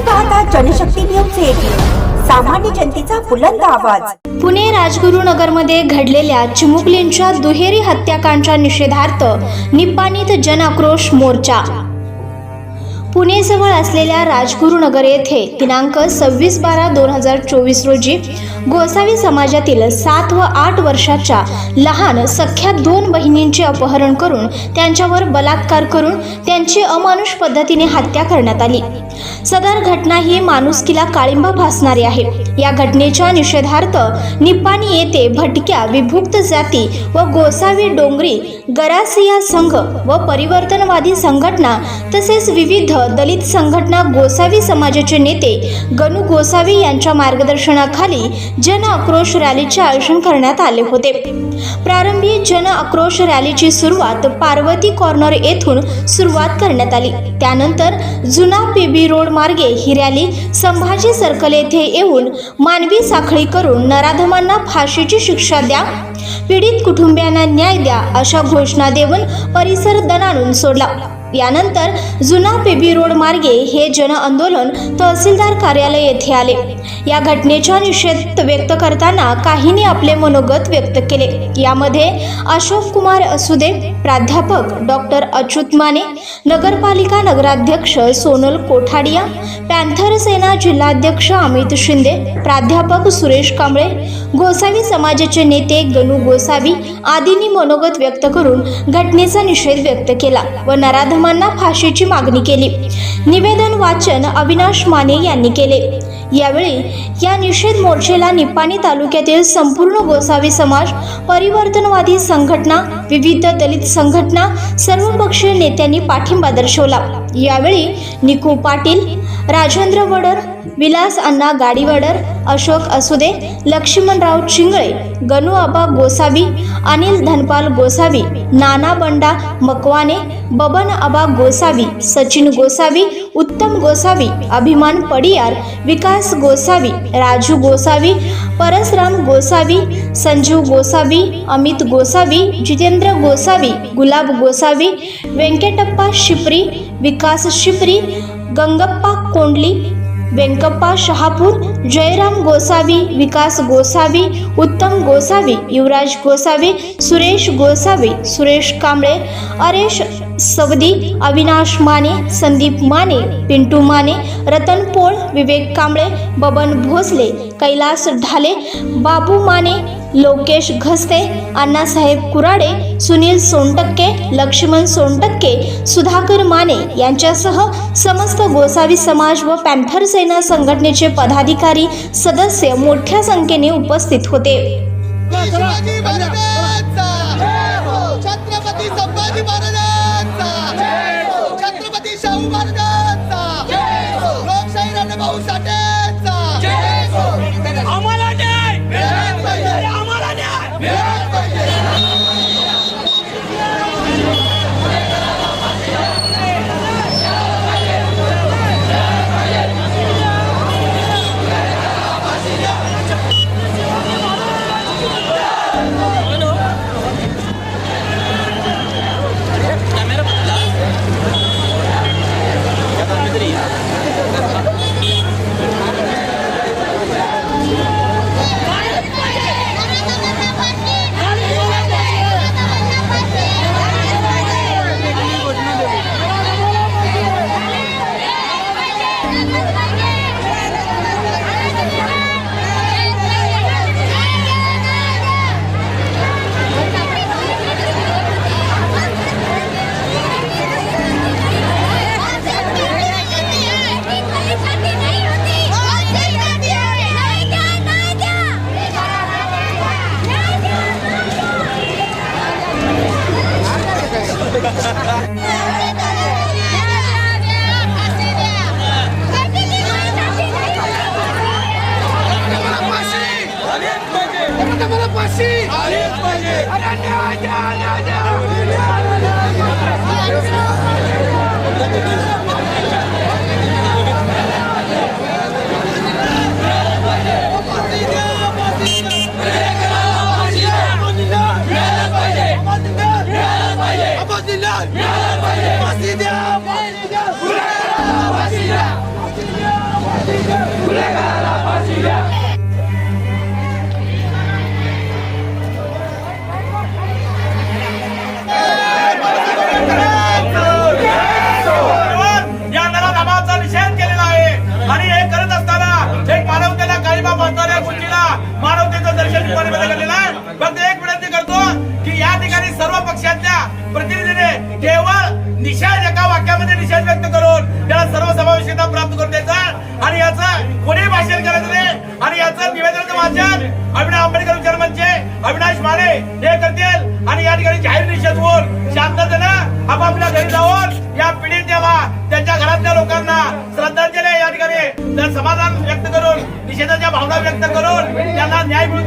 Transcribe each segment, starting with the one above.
पाहता Janshakti news eighteen सामान्य जनतेचा बुलंद आवाज. पुणे राजगुरुनगरमध्ये घडलेल्या चिमुकलींच्या दुहेरी हत्याकांडच्या निषेधार्थ निपाणीत जनआक्रोश मोर्चा. पुणेजवळ असलेल्या राजगुरुनगर येथे दिनांक सव्वीस बारा दोन हजार चोवीस रोजी गोसावी समाजातील सात व आठ वर्षाच्या लहान सख्या दोन बहिणींचे अपहरण करून त्यांच्यावर बलात्कार करून त्यांची अमानुष पद्धतीने हत्या करण्यात आली. सदर घटना ही माणुसकीला काळिंबा फासणारी आहे. या घटनेच्या निषेधार्थ निप्पाणी येथे भटक्या विभुक्त जाती व गोसावी डोंगरी गरासिया संघ व परिवर्तनवादी संघटना तसेच विविध दलित संघटना गोसावी समाजाचे नेते गणू गोसावी यांच्या मार्गदर्शनाखाली जन आक्रोश रॅलीचे आयोजन करण्यात आले होते. प्रारंभी जन आक्रोश रॅलीची सुरुवात पार्वती कॉर्नर येथून सुरुवात करण्यात आली. त्यानंतर जुना पीबी रोड मार्गे ही रॅली संभाजी सर्कल येथे येऊन मानवी साखळी करून नराधमांना फाशीची शिक्षा द्या पीडित कुटुंबियांना न्याय द्या अशा घोषणा देऊन परिसर दणाणून सोडला. यानंतर जुना पेबी रोड मार्गे हे जन आंदोलन तहसीलदार कार्यालय येथे आले. या घटनेचा निषेध व्यक्त करताना काहींनी आपले मनोगत व्यक्त केले. यामध्ये अशोक कुमार असुदे प्राध्यापक डॉक्टर अच्युत माने नगरपालिका नगराध्यक्ष सोनल कोठाडिया पॅन्थर सेना जिल्हाध्यक्ष अमित शिंदे प्राध्यापक सुरेश कांबळे गोसावी समाजाचे नेते गणू गोसावी आदींनी मनोगत व्यक्त करून घटनेचा निषेध व्यक्त केला व नराधमांना फाशीची मागणी केली. निवेदन वाचन अविनाश माने यांनी केले. यावेळी या निषेध मोर्चेला निपाणी तालुक्यातील संपूर्ण गोसावी समाज परिवर्तनवादी संघटना विविध दलित संघटना सर्वपक्षीय नेत्यांनी पाठिंबा दर्शवला. यावेळी निकू पाटील राजेंद्र वडर विलास अण्णा गाडीवडर अशोक असुदे लक्ष्मणराव चिंगळे गणूआबा गोसावी अनिल धनपाल गोसावी नाना बंडा मकवाने बबन आबा गोसावी सचिन गोसावी उत्तम गोसावी अभिमान पडियार विकास गोसावी राजू गोसावी परसराम गोसावी संजीव गोसावी अमित गोसावी जितेंद्र गोसावी गुलाब गोसावी व्यंकटप्पा शिपरी विकास शिपरी गंगप्पा कोंडली व्यंकप्पा शहापूर जयराम गोसावी विकास गोसावी उत्तम गोसावी युवराज गोसावी सुरेश गोसावी सुरेश कांबळे अरेश सवदी अविनाश माने संदीप माने पिंटू माने रतन पोळ विवेक कांबळे बबन भोसले कैलास ढाले बाबू माने लोकेश घस्ते अण्णासाहेब कुराडे सुनील सोनटक्के लक्ष्मण सोनटक्के सुधाकर माने यांच्यासह समस्त गोसावी समाज व पॅन्थर सेना संघटनेचे पदाधिकारी सदस्य मोठ्या संख्येने उपस्थित होते.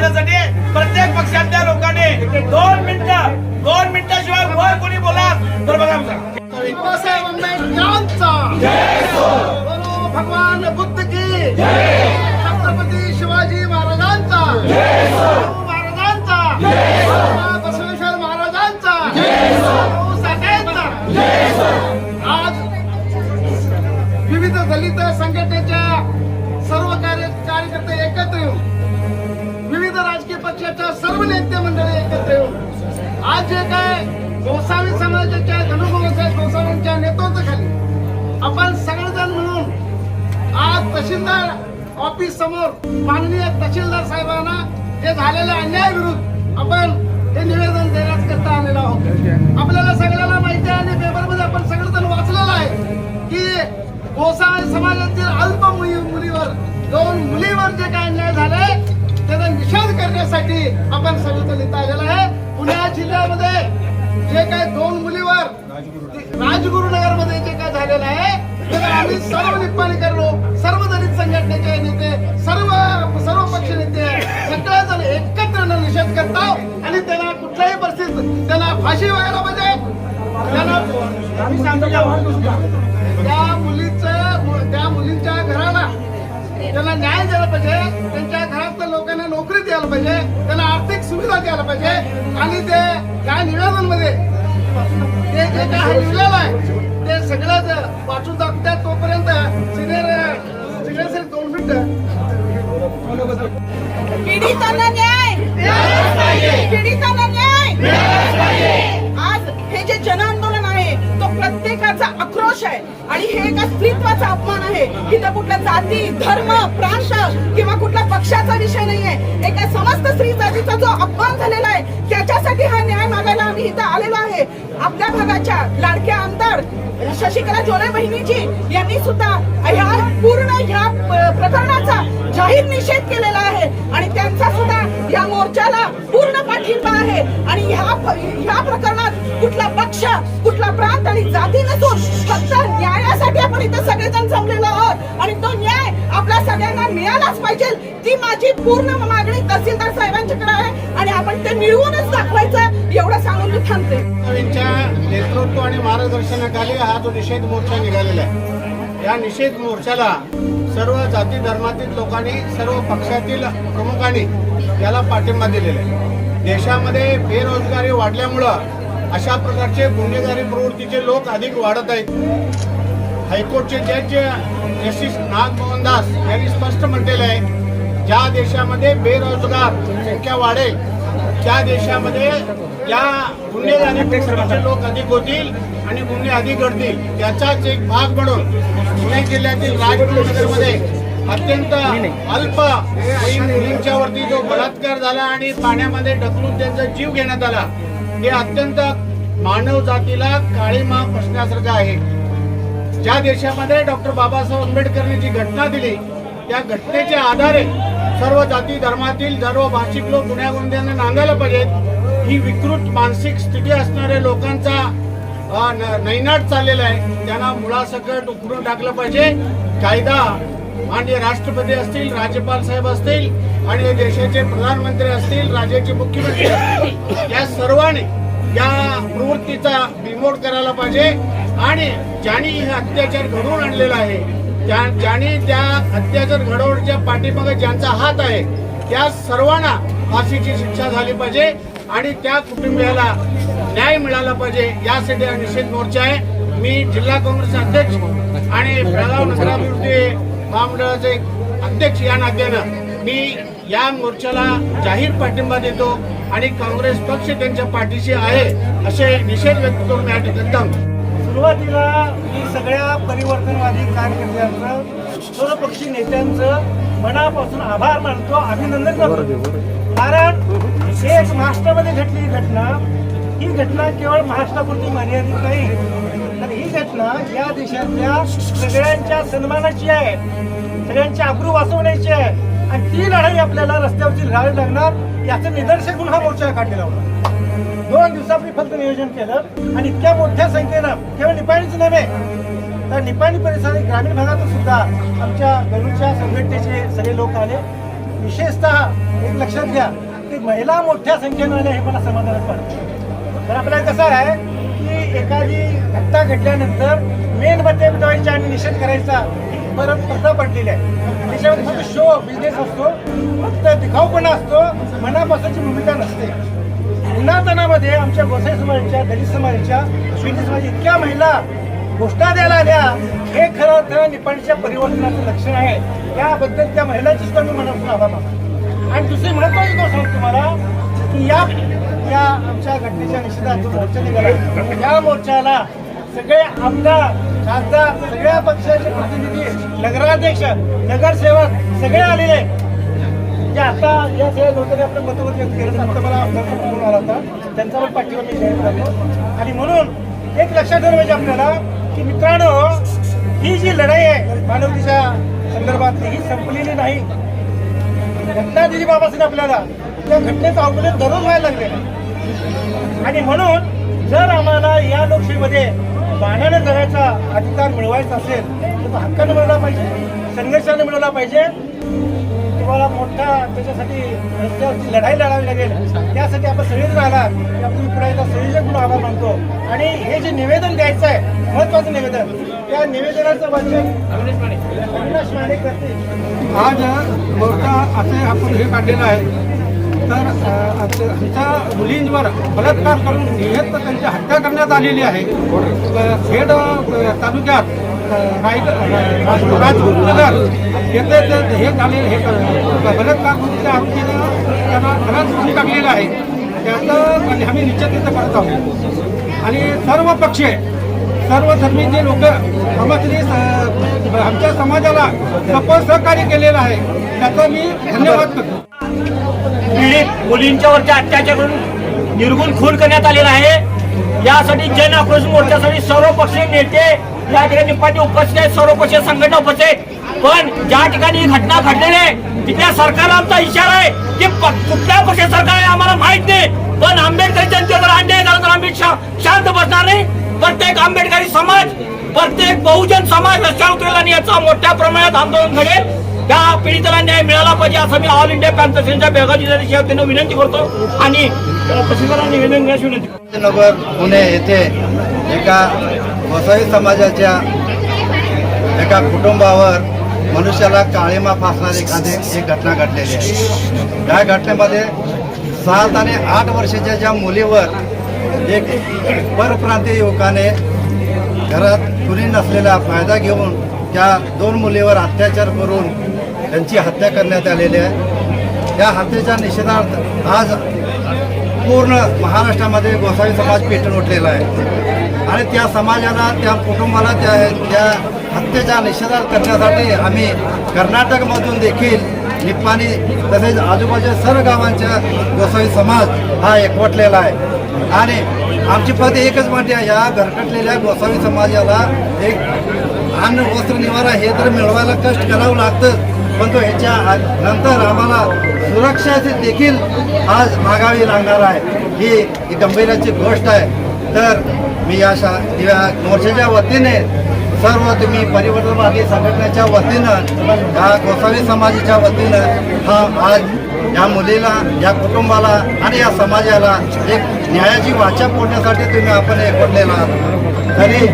देण्यासाठी प्रत्येक पक्षातल्या लोकांनी दोन मिनिटं दोन मिनिटाशिवाय वर कोणी बोला तर बघा बोलो भगवान बुद्ध की. साहित्य मंडळी एकत्र येऊन आज जे काय गोसावी समाजाच्या धनुगोसाहेब गोसावींच्या नेतृत्वाखाली आपण सगळेजण मिळून आज तहसीलदार ऑफिस समोर माननीय तहसीलदार साहेबांना हे झालेल्या अन्यायाविरुद्ध आपण हे निवेदन देण्यास करता आलेलो आहोत. आपल्याला सगळ्यांना माहिती आहे आणि पेपरमध्ये आपण सगळेजण वाचलेलं आहे की गोसावी समाजातील अल्प मुली मुलीवर दोन मुलीवर जे काय अन्याय झाले त्याचा निषेध करण्यासाठी आपण इथं आलेलं आहे. पुणे जिल्ह्यामध्ये जे काय दोन मुलीवर राजगुरुनगरमध्ये जे काय झालेलं आहे त्याला आम्ही सर्व निप्पाणी करलो. सर्व दलित संघटनेचे नेते सर्व सर्व पक्ष नेते सगळेजण एकत्र निषेध करतो आणि त्यांना कुठल्याही परिस्थितीत त्यांना फाशी व्हायला पाहिजे. त्यांना त्या मुलीचं त्या मुलींच्या घराला त्यांना न्याय द्यायला पाहिजे त्यांच्या घरातल्या लोकांना नोकरी द्यायला पाहिजे त्यांना आर्थिक सुविधा द्यायला पाहिजे आणि ते या निवेदनमध्ये ते जे काय लिहिलेलं आहे ते सगळं वाचून दाखवतात आहे आणि हे एका स्त्रीत्वाचा अपमान आहे. इथं कुठला जाती धर्म प्रांश किंवा कुठल्या पक्षाचा विषय नाहीये. एका समस्त स्त्री जातीचा जो अपमान झालेला आहे त्याच्यासाठी हा न्याय मागायला आम्ही इथं आलेलो आहे. आपल्या भागाच्या लाडक्या आमदार शशिकला जोरे बहिणीजी यांनी सुद्धा ह्या पूर्ण ह्या प्रकरणाचा जाहीर निषेध केलेला आहे. आणि त्यांचा सुद्धा या मोर्चाला पूर्ण पाठिंबा आहे. आणि ह्या ह्या प्रकरणात कुठला पक्ष कुठला प्रांत आणि जाती नसून फक्त न्यायासाठी आपण इथं सगळेजण जमलेलो आहोत. आणि तो न्याय आपल्या सगळ्यांना मिळालाच पाहिजे. ती माझी पूर्ण मागणी तहसीलदार साहेबांच्याकडे आहे. आणि आपण ते मिळवूनच दाखवायचं एवढं सांगून मी थांबते. नेतृत्व आणि मार्गदर्शनाखाली हा जो निषेध मोर्चा निघालेला आहे. या निषेध मोर्चाला सर्व जाती धर्मातील लोकांनी सर्व पक्षातील प्रमुखांनी याला पाठिंबा दिलेला आहे. देशामध्ये बेरोजगारी वाढल्यामुळं अशा प्रकारचे गुन्हेगारी प्रवृत्तीचे लोक अधिक वाढत आहेत. हायकोर्टचे जज जस्टिस नागमोहन दास यांनी स्पष्ट म्हटलेलं आहे ज्या देशामध्ये बेरोजगार संख्या वाढेल त्या देशामध्ये या गुन्हेगारी प्रवृत्तीचे लोक अधिक होतील आणि गुन्हे अधिक घडतील. त्याचाच एक भाग म्हणून पुणे जिल्ह्यातील राजगुरुनगरमध्ये अत्यंत अल्प मुलींच्यावरती जो बलात्कार झाला आणि पाण्यामध्ये ढकलून त्यांचा जीव घेण्यात आला हे अत्यंत मानव जातीला काळीमा फसण्यासारखं आहे. ज्या देशामध्ये डॉक्टर बाबासाहेब आंबेडकरांनी जी घटना दिली त्या घटनेच्या आधारे सर्व जाती धर्मातील सर्व भाषिक लोक गुन्ह्यागुंद्यांना नांदायला पाहिजेत. ही विकृत मानसिक स्थिती असणाऱ्या लोकांचा न- नैनाट चाललेला आहे. त्यांना मुळासकट उकरून टाकलं पाहिजे. कायदा माननीय राष्ट्रपती असतील राज्यपाल साहेब असतील आणि या देशाचे प्रधानमंत्री असतील राज्याचे मुख्यमंत्री असतील या सर्वांनी या प्रवृत्तीचा बिमोड करायला पाहिजे. आणि ज्यांनी हे अत्याचार घडवून आणलेला आहे त्या ज्यांनी त्या अत्याचार घडवण्याच्या पाठीमागे ज्यांचा हात आहे त्या सर्वांना फाशीची शिक्षा झाली पाहिजे आणि त्या कुटुंबियाला न्याय मिळाला पाहिजे यासाठी हा निषेध मोर्चा आहे. मी जिल्हा काँग्रेस अध्यक्ष आणि बेळगाव नगराभिवृद्धी महामंडळाचे अध्यक्ष या नात्यानं मी या मोर्चाला जाहीर पाठिंबा देतो आणि काँग्रेस पक्ष त्यांच्या पाठीशी आहे असे निषेध व्यक्त करून या ठिकाणी. सुरुवातीला मी सगळ्या परिवर्तनवादी कार्यकर्त्यांचं सर्वपक्षी नेत्यांचं मनापासून आभार मानतो अभिनंदन करतो. कारण हे एक महाराष्ट्रामध्ये घडलेली घटना ही घटना केवळ महाराष्ट्रापुरती मर्यादित नाही. तर ही घटना या देशातल्या सगळ्यांच्या सन्मानाची आहे सगळ्यांची आबरू वाचवण्याची आहे. आणि ती लढाई आपल्याला रस्त्यावरची लढाई लागणार याचं निदर्शक म्हणून हा मोर्चा काढलेला होता. दोन दिवसापूर्वी फक्त नियोजन केलं आणि इतक्या मोठ्या संख्येनं केवळ निपाणीच नव्हे तर निपाणी परिसरात ग्रामीण भागातून सुद्धा आमच्या गरुडच्या संघटनेचे सगळे लोक आले. विशेषतः एक लक्षात घ्या की महिला मोठ्या संख्येनं आल्या हे मला समाधानात वाटतं. तर आपल्याला कसं आहे की एखादी घटना घडल्यानंतर मेन मध्ये मिटवायचा आणि निषेध करायचा परत प्रथा पडलेली आहे. त्याच्यामध्ये फक्त शो बिझनेस असतो फक्त दिखावपणा असतो मनापासूनची भूमिका नसते. उन्हातानामध्ये आमच्या गोसाई समाजाच्या दलित समाजाच्या शिंदे समाजाच्या इतक्या महिला घोषणा द्यायला आल्या हे खरं अर्थ निपाणीच्या परिवर्तनाचं लक्षण आहे. त्याबद्दल त्या महिलाची सुद्धा मी मनापासून आभार मानतो. आणि दुसरी महत्वाची गोष्ट सांगतो तुम्हाला की या या आमच्या घटनेच्या निषेधार्थ मोर्चा निघाला. या मोर्चाला सगळे आमदार खासदार सगळ्या पक्षाचे प्रतिनिधी नगराध्यक्ष नगरसेवक सगळे आलेले आहेत. जे आता या सगळ्या लोकांनी आपलं मतमत व्यक्त केलं आता मला फोन आला होता त्यांचा पण पाठिंबा मी जाहीर करतो आणि म्हणून एक लक्षात ठेवलं पाहिजे म्हणजे आपल्याला की मित्रांनो ही जी लढाई आहे मानवतेच्या संदर्भातली ही संपलेली नाही. घटना दिली बाबासाहेब आपल्याला. त्या घटनेचं अवघड दररोज व्हायला लागले आणि म्हणून जर आम्हाला या लोकशाहीमध्ये मानानं जगायचा अधिकार मिळवायचा असेल तर तो मिळवला पाहिजे. संघर्षाने मिळवला पाहिजे. तुम्हाला मोठा त्याच्यासाठी रस्त्यावरची लढाई लढावी लागेल. त्यासाठी आपण सगळेच राहिला की आपण पुढायचा संयोजक म्हणून आभार मानतो. आणि हे जे निवेदन द्यायचं आहे महत्वाचं निवेदन त्या निवेदनाचं वाचन अविनाश माने करते आज मोठा असे आपण हे काढलेलं आहे. तर आमच्या आमच्या मुलींवर बलात्कार करून नियत त्यांची हत्या करण्यात आलेली आहे. खेड तालुक्यात अ, रायग- येथे ते हे झाले हे बलात्कार करून त्या आरोपीनं त्यांना घरात सोडून टाकलेलं आहे. त्याचं म्हणजे आम्ही निश्चित तिथं करत आहोत. आणि सर्व पक्षे सर्व धर्मीचे लोक आम्हाला स- आमच्या समाजाला सपोर्ट सहकार्य केलेलं आहे त्याचा मी धन्यवाद करतो. पीडित मुलींच्यावरचे अत्याचार करून निर्गुण खून करण्यात आलेला आहे. यासाठी जन आक्रोश मोर्चासाठी सर्व पक्षीय नेते या ठिकाणी निपाणी उपस्थित आहेत. सर्व पक्षीय संघटना उपस्थित आहेत. पण ज्या ठिकाणी ही घटना घडलेली आहे तिथल्या सरकारला आमचा इशारा आहे की कुठल्या पक्ष सरकार आहे आम्हाला माहीत नाही. पण आंबेडकर जनतेवर अन्याय झाला तर आम्ही शांत बसणार नाही. प्रत्येक आंबेडकरी समाज प्रत्येक बहुजन समाज रस्त्यावर उतरेल आणि याचा मोठ्या प्रमाणात आंदोलन घडेल. त्या पीडिताला न्याय मिळाला पाहिजे असं मी ऑल इंडिया पॅन्थरच्या बेळगाव जिल्ह्याच्या त्यांना विनंती करतो. आणि तहसीलदारांना निवेदन विनंती नगर पुणे येथे एका वसाई समाजाच्या एका कुटुंबावर मनुष्याला काळीमा फासणारी एखादी एक घटना घडलेली आहे. त्या घटनेमध्ये सात आणि आठ वर्षाच्या ज्या मुलीवर एक परप्रांतीय युवकाने घरात कुणी नसलेला फायदा घेऊन त्या दोन मुलीवर अत्याचार करून त्यांची हत्या करण्यात आलेली आहे. त्या हत्येच्या निषेधार्थ आज पूर्ण महाराष्ट्रामध्ये गोसावी समाज पेटून उठलेला आहे. आणि त्या समाजाला त्या कुटुंबाला त्या त्या हत्येचा निषेधार्थ करण्यासाठी आम्ही कर्नाटकमधून देखील निप्पाणी तसेच आजूबाजूच्या सर्व गावांच्या गोसावी समाज हा एकवटलेला आहे. आणि आमची पद एकच म्हणते आहे, या घरकटलेल्या गोसावी समाजाला एक अन्न वस्त्र निवारा हे तर मिळवायला कष्ट करावं लागतं. पण तो ह्याच्या नंतर आम्हाला सुरक्षाचे देखील आज मागावी लागणार आहे. ही ही गंभीराची गोष्ट आहे. तर मी या शा या मोर्चाच्या वतीने सर्व तुम्ही परिवर्तनवादी संघटनेच्या वतीनं या गोसावी समाजाच्या वतीनं हा आज या मुलीला या कुटुंबाला आणि या समाजाला एक न्यायाची वाचा फोडण्यासाठी तुम्ही आपण एकवटलेला आहात. तरी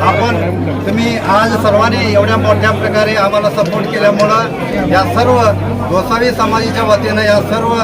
आपण तुम्ही आज सर्वांनी एवढ्या मोठ्या प्रकारे आम्हाला सपोर्ट केल्यामुळं या सर्व गोसावी समाजाच्या वतीनं या सर्व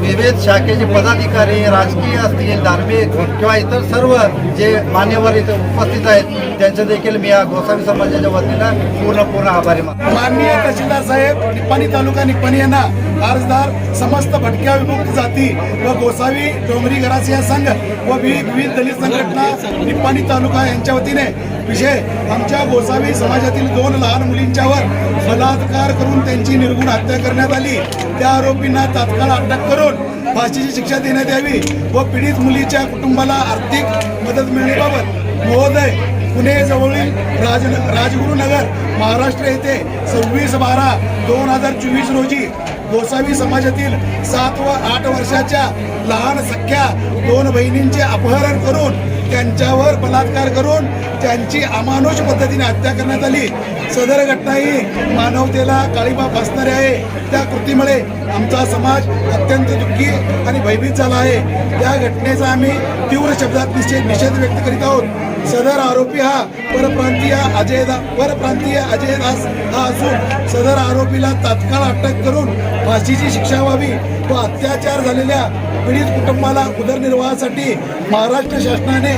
विविध शाखेचे पदाधिकारी राजकीय असतील धार्मिक किंवा इतर सर्व जे मान्यवर इथे उपस्थित आहेत त्यांचे देखील मी या गोसावी समाजाच्या वतीनं पूर्ण पूर्ण आभारी मानतो माननीय तहसीलदार साहेब निपाणी तालुका निपाणी यांना अर्जदार समस्त भटक्या विमुक्त जाती व गोसावी डोंगरी घरासिया संघ व विविध दलित संघटना निपाणी तालुका यांच्या वतीने विषय आमच्या गोसावी समाजातील दोन लहान मुलींच्यावर बलात्कार करून त्यांची निर्गुण हत्या करण्यात आली. त्या आरोपींना तात्काळ अटक करून फाशीची शिक्षा देण्यात यावी व पीडित मुलीच्या कुटुंबाला आर्थिक मदत मिळण्याबाबत महोदय पुणे जवळील राज राजगुरुनगर महाराष्ट्र येथे सव्वीस बारा दोन हजार चोवीस रोजी गोसावी समाजातील सात व आठ वर्षाच्या लहान सख्या दोन बहिणींचे अपहरण करून त्यांच्यावर बलात्कार करून त्यांची अमानुष पद्धतीने हत्या करण्यात आली. सदर घटना ही मानवतेला काळीमा फासणारी आहे. त्या कृतीमुळे आमचा समाज अत्यंत दुःखी आणि भयभीत झाला आहे. त्या घटनेचा आम्ही तीव्र शब्दात निषेध निषेध व्यक्त करीत आहोत. सदर आरोपी हा परप्रांतीय अजय परप्रांतीय अजय दास हा असून सदर आरोपीला तात्काळ अटक करून फाशीची शिक्षा व्हावी. व अत्याचार झालेल्या पीडित कुटुंबाला उदरनिर्वाहासाठी महाराष्ट्र शासनाने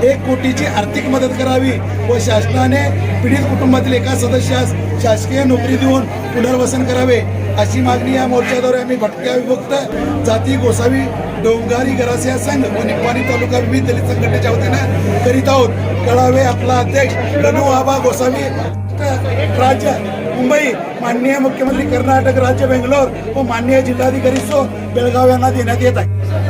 एक कोटीची आर्थिक मदत करावी व शासनाने पीडित कुटुंबातील एका सदस्यास शासकीय नोकरी देऊन पुनर्वसन करावे अशी मागणी या मोर्चाद्वारे आम्ही भटक्या विभक्त जाती गोसावी डोंगारी गरासिया संघ व निपाणी तालुका विविध दलित संघटनेच्या वतीनं करीत आहोत. कळावे आपला अध्यक्ष रणू आबा गोसावी राज्य मुंबई माननीय मुख्यमंत्री कर्नाटक राज्य बेंगलोर व माननीय जिल्हाधिकारी सो बेळगाव यांना देण्यात येत आहे.